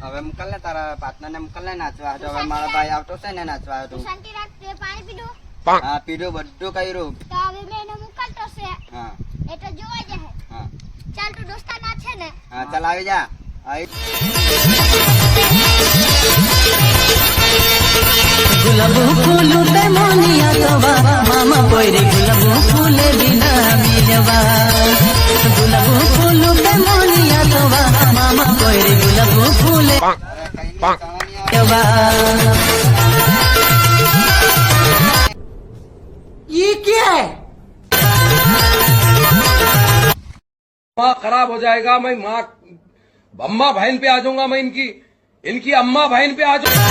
હવે મોકલને તારા પાર્ટનરને મોકલને નાચવા તો હવે મારા ભાઈ આવતો છે ને નાચવા તો શાંતિ રાખ તે પાણી પીધું હા પીધું બધું કર્યું તો હવે મેં એને મોકલતો છે હા એ તો જોવા જાય હા ચાલ તું દોસ્તા નાચે ને હા ચાલ આવી જા ગુલાબ ફૂલું તે મોનિયા તવા મામા પોયરે ગુલાબ ફૂલે બિના મિલવા ये क्या है माँ खराब हो जाएगा मैं माँ अम्मा बहन पे आ जाऊंगा मैं इनकी इनकी अम्मा बहन पे आ जाऊंगा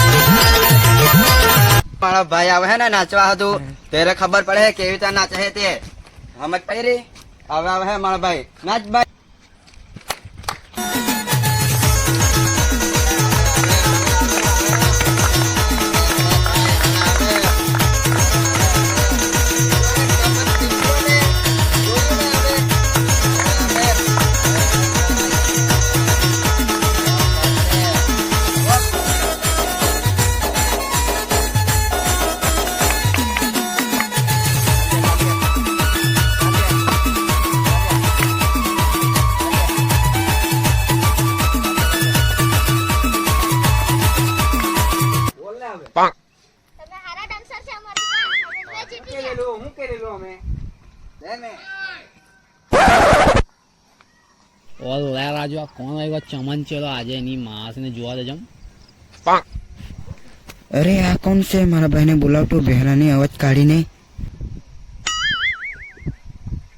મારો ભાઈ આવે હે ને નાચવા હતું ત્યારે ખબર પડે હે કેવી રીતે નાચે છે તે સમજ પડી રહી હવે આવે હે મારા ભાઈ નાચ ભાઈ ઓલ રાજુ આ કોણ આવ્યો? ચમન ચેલો આજે એની માસ ને જોવા દેજમ અરે આ કોણ છે? મારા ભાઈને બોલાવતો બહેરાની અવાજ કાઢીને.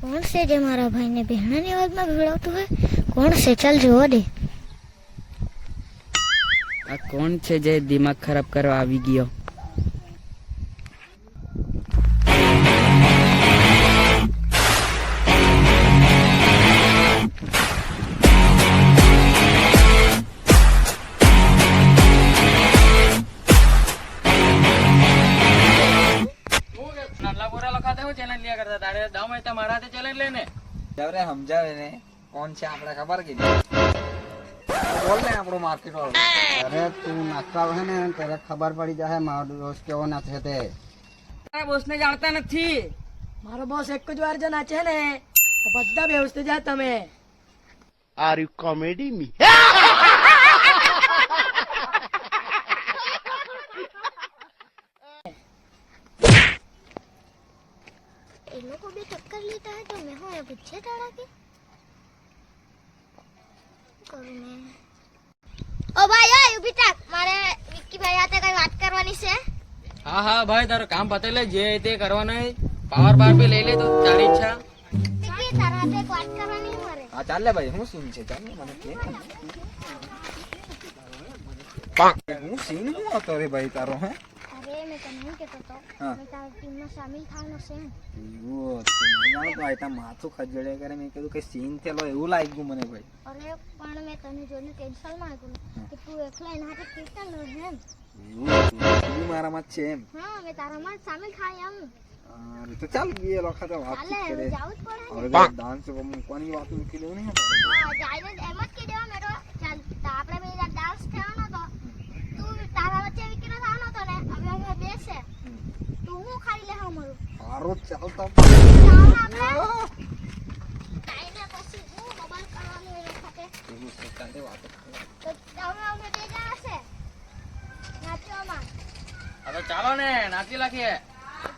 કોણ છે જે મારા ભાઈને બહેણાની અવાજમાં ભીડાવતું હોય? કોણ છે? ચાલ જોવા દે. આ કોણ છે જે દિમાગ ખરાબ કરવા આવી ગયો? જવરે સમજાવે ને કોણ છે આપણે ખબર કે બોલ ને આપણો માર્કેટ વાળો. અરે તું નાચવા હે ને ત્યારે ખબર પડી જાય મારો દોસ્ત કેવો નાચે તે. બોસ ને જાણતા નથી. મારો બોસ એક જ વાર જો નાચે ને. તો બધા બેહોશ થઈ જાય તમે. Are you comedy me? લોકો भी टक्कर लेता है तो मैं हूँ ये पीछे चढ़ा के કરું મેં ઓ ભાઈ ઓય ઊભી થાક મારે વિક્કી ભાઈ હાથે કઈ વાત કરવાની છે હા હા ભાઈ તારું કામ પતે લે જે તે કરવાનું પાવર બાર બી લઈ લે તો તારી ઈચ્છા વિક્કી તારા હાથે એક વાત કરવાની છે મારે હા ચાલ લે ભાઈ હું સીન છે ચાલ ને મને કે હું સીન હું હતો રે ભાઈ તારો હે માથું ખજડે કરે મેં કીધું કે સીન થયેલો એવું લાગ્યું મને ભાઈ અરે પણ મેં તને જોઈને ટેન્શનમાં આવ્યું કે તું એકલા એના હાથે કીર્તન લો એમ મારામાં છે એમ હા મેં તારામાં સામેલ થાય એમ તો ચાલ બે વખત વાત કરે. હવે ડાન્સ મૂકવાની વાત મૂકી આપણે. હા જાઈને એમ જ કહી દેવા મેં તો ચાલ તો આપણે બે ડાન્સ થવાનો તો તું તારા વચ્ચે વિકેટ થવાનો હતો ને હવે હવે બેસે તું હું ખાઈ લે અમારું હારો જ ચાલતા ચાલ આપણે જાઈને પછી હું બબલ કરવાનું એ વખતે એવું છે, ચાલે વાતો કરે. તો હવે અમે બે જણા છે નાચવામાં હવે ચાલો ને નાચી લાખીએ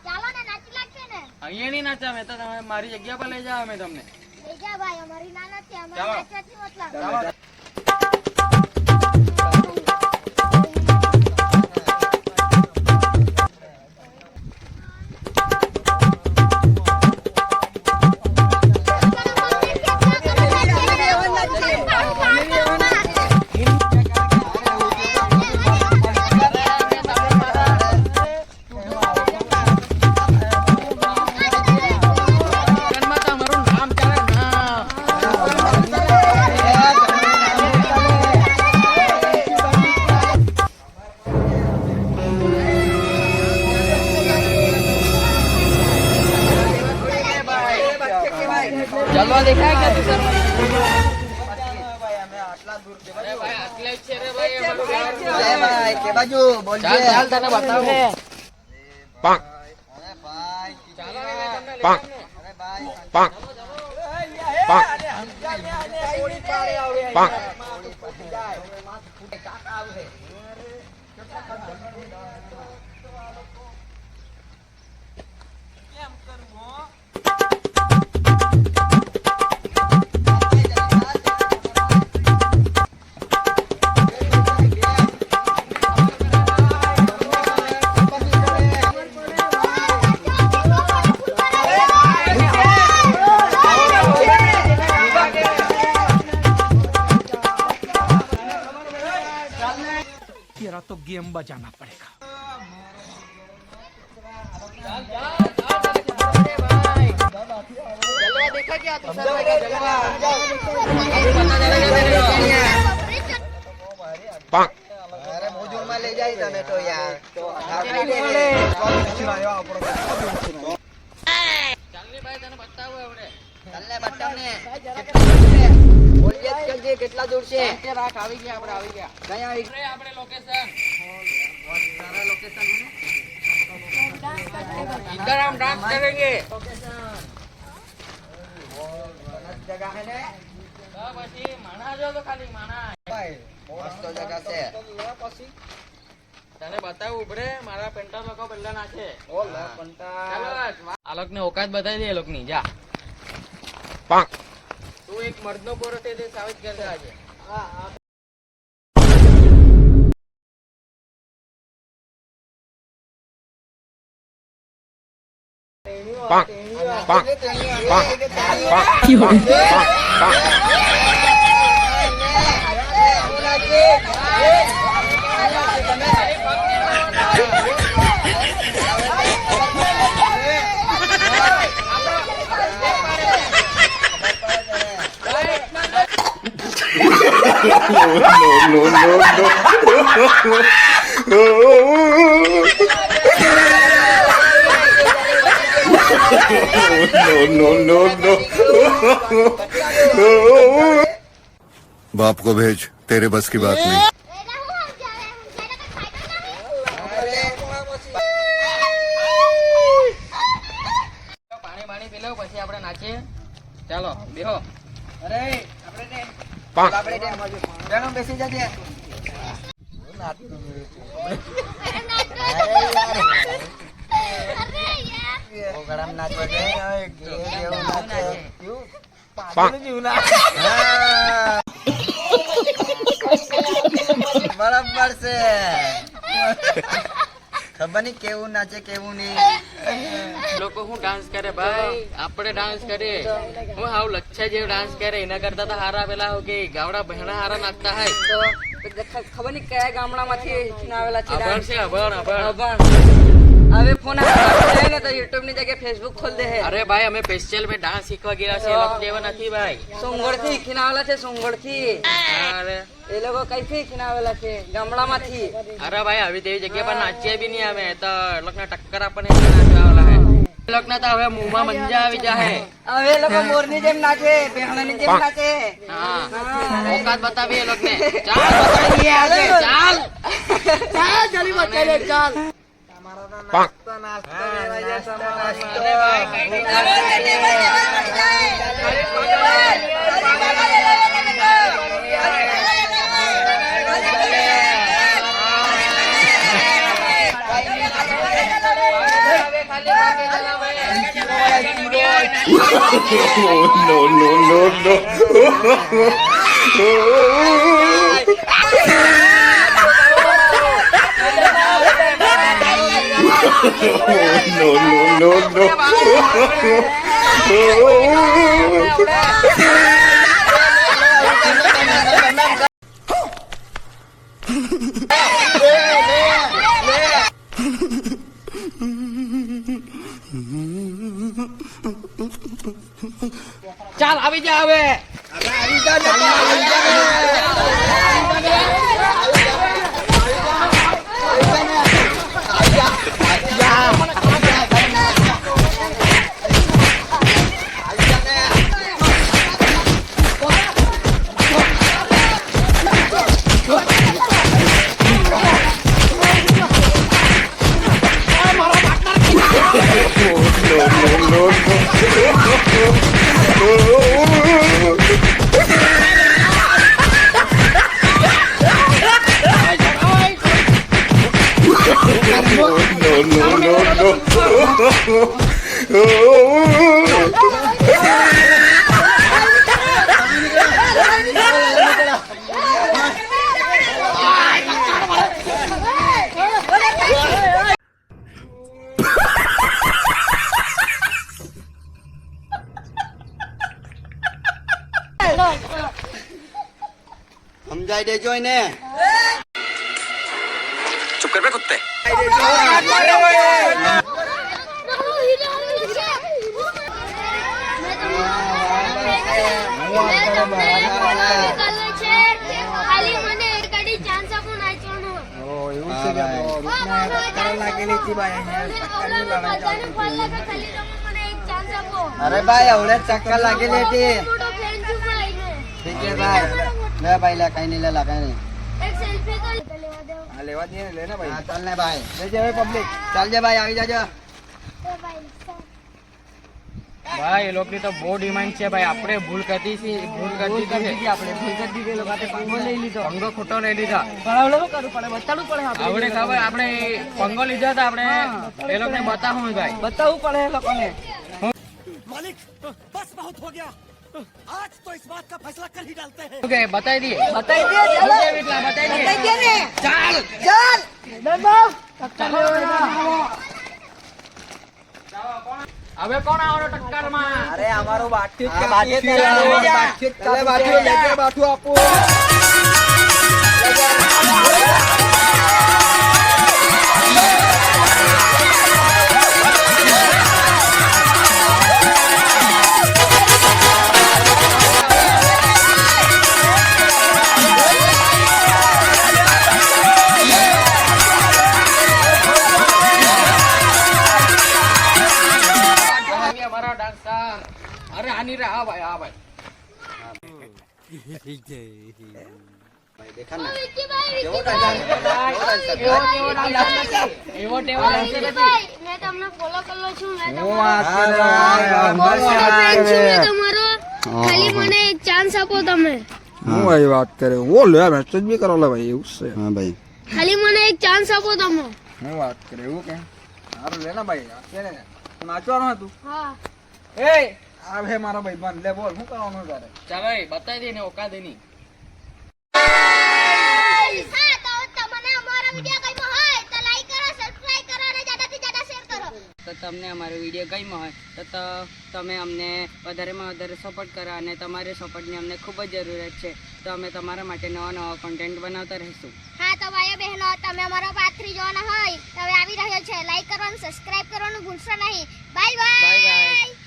ચાલો ને નાચી લાગીએ. ને અહીંયા નહીં નાચા મેં તો તમે મારી જગ્યા પર લઈ જાવ અમે તમને. લઈ જા ભાઈ અમારી ના નથી અમારે. નાચવાથી મતલબ ભાઈ કે બાજુ બોલજે મેં અરે મોજુરમાં લઈ જાય તો યાર ભાઈ તને બતાવું હવે ચાલને બચ્ચાને કેટલા દૂર છે બોલજે જ કરજે કેટલા દૂર છે તે રાખ આવી ગયા આપણે આવી ગયા કઈ આવી અરે આપણે લોકેશન સારા લોકેશન इधर हम डांस करेंगे જગા હે ને તો પછી માણા જો તો ખાલી માણા ભાઈ મસ્ત જગા છે તને બતાવું ઉભરે મારા પેન્ટર લોકો પહેલા નાખે ઓલા પંટા ચાલો આ લોક ને ઓકાત બતાવી દે એ લોકની જા તું એક મર્દનો કોરો તે સાવજ કરતા છે હા પાંક પાંક પાંક પાંક પાંક પાંક नहीं એટલે હું સમજાવે સમજાવે તો ફાયદો નહીં પાણી પાણી પી લઉં પછી આપણે નાચીએ. ચાલો બેહો. અરે આપણે ને આપણે ને બેનો બેસી જજે. બરાબર છે ખબર નહીં કેવું નાચે કેવું નહીં. લોકો હું ડાન્સ કરે ભાઈ? આપણે ડાન્સ કરીએ. હું હાવ લચ્છા જેવો ડાન્સ કરે. એના કરતા તો હારા પેલા હું કે ગાવડા બહેણા હારા નાખતા હોય. ખબર નહીં કયા ગામડામાંથી આવેલા છે અભણ છે અભણ અભણ. અભણ. હવે ફોન આવે ને તો યુટ્યુબની જગ્યાએ ફેસબુક ખોલ દે હે. અરે ભાઈ અમે સ્પેશિયલ મે ડાન્સ શીખવા ગયા છે લોકો જેવા નથી ભાઈ. સોંગોડથી ખીનાવેલા છે સુંગળથી અરે. એ લોકો કઈ થી ખીનાવેલા છે? ગામડામાંથી. અરે ભાઈ આવી તેવી જગ્યા પર નાચીએ બી નહીં આવે તો એ લોકોને ટક્કર આપણને એટલે નાચવા વાળા હે. એ લોકોને તો હવે મુંહમાં મંજા આવી જાય હવે એ લોકો મોરની જેમ નાચે બેહણાની જેમ નાચે. હા. ઓકાત બતાવી એ લોકોને. ચાલ બતાવી આજે. ચાલ. ચાલ. જલ્દી બતાવી ચાલ. No, no, no, no. No, no, no, no. ચાલ આવી જા હવે આવી જા ને, આવી જા હતી. ખાલી તમે મને એક ચાન્સ આપો અરે ભાઈ હવે ચક્કર લાગેલી હતી. ને. ઠીક છે ભાઈ. લે ભાઈ લે કઈ નહીં લે લા કઈ નહીં. એક સેલ્ફી તો લેવા દો. હા લેવા દે ને લે ને ભાઈ. હા ચાલ ને ભાઈ. લેજે હવે પબ્લિક ચાલજે ભાઈ આવી જાજો. ભાઈ ભાઈ એ લોકોની તો બહુ ડિમાન્ડ છે ભાઈ. આપણે ભૂલ કરી છે ભૂલ કરી છે. આપણે ભૂલ કરી દીધી એ પંગો લઈ લીધો. પંગો ખોટો લઈ લીધા. પણ હવે કરવું પડે? બતાડવું પડે આપણે. આપણે ખબર આપણે પંગો લીધા હતા આપણે એ લોકોને બતાવું ભાઈ. બતાવવું પડે એ લોકોને. શું કે બતાવી દઈએ બતાવી દે ચાલો. શું કે વિટલા, બતાવી દઈએ બતાવી દે ને ચાલ ચાલ મેદાન બાવ ટક્કર લેવાનો. હવે કોણ આવડો ટક્કરમાં અરે અમારો બાટુ હા, બાટુ જ છે. ચાલે બાટુ લેજે બાટુ આપો ખાલી મને એક ચાન્સ આપો તમે. હું ભાઈ વાત કરે ઓ લે મેસેજ બી કરો લે ભાઈ એવું છે હા ભાઈ ખાલી મને એક ચાન્સ આપો તમે. હું વાત કરે એવું કે? સારું લે ને ભાઈ નાચવાનું હતું. હા. એ આ મારા મારો લે બોલ શું કરવાનું તારે? ચાલો બતાવી દે ને ઓકાદ તો તમને અમારો વિડિયો ગમ્યો હોય તો લાઈક કરો સબસ્ક્રાઇબ કરો અને જ્યાદાથી જ્યાદા શેર કરો. તો તમને અમારો વીડિયો ગમ્યો હોય તો તમે અમને વધારેમાં વધારે સપોર્ટ કરો અને તમારી સપોર્ટની અમને ખૂબ જ જરૂરત છે. તો અમે તમારા માટે નવા નવા કોન્ટેન્ટ બનાવતા રહીશું. હા તો ભાઈઓ બહેનો તમે અમારો પાથરી જોવાના હોય તો હવે આવી રહ્યો છે. લાઈક કરવાનું સબસ્ક્રાઇબ કરવાનું ભૂલશો નહીં. Bye bye bye bye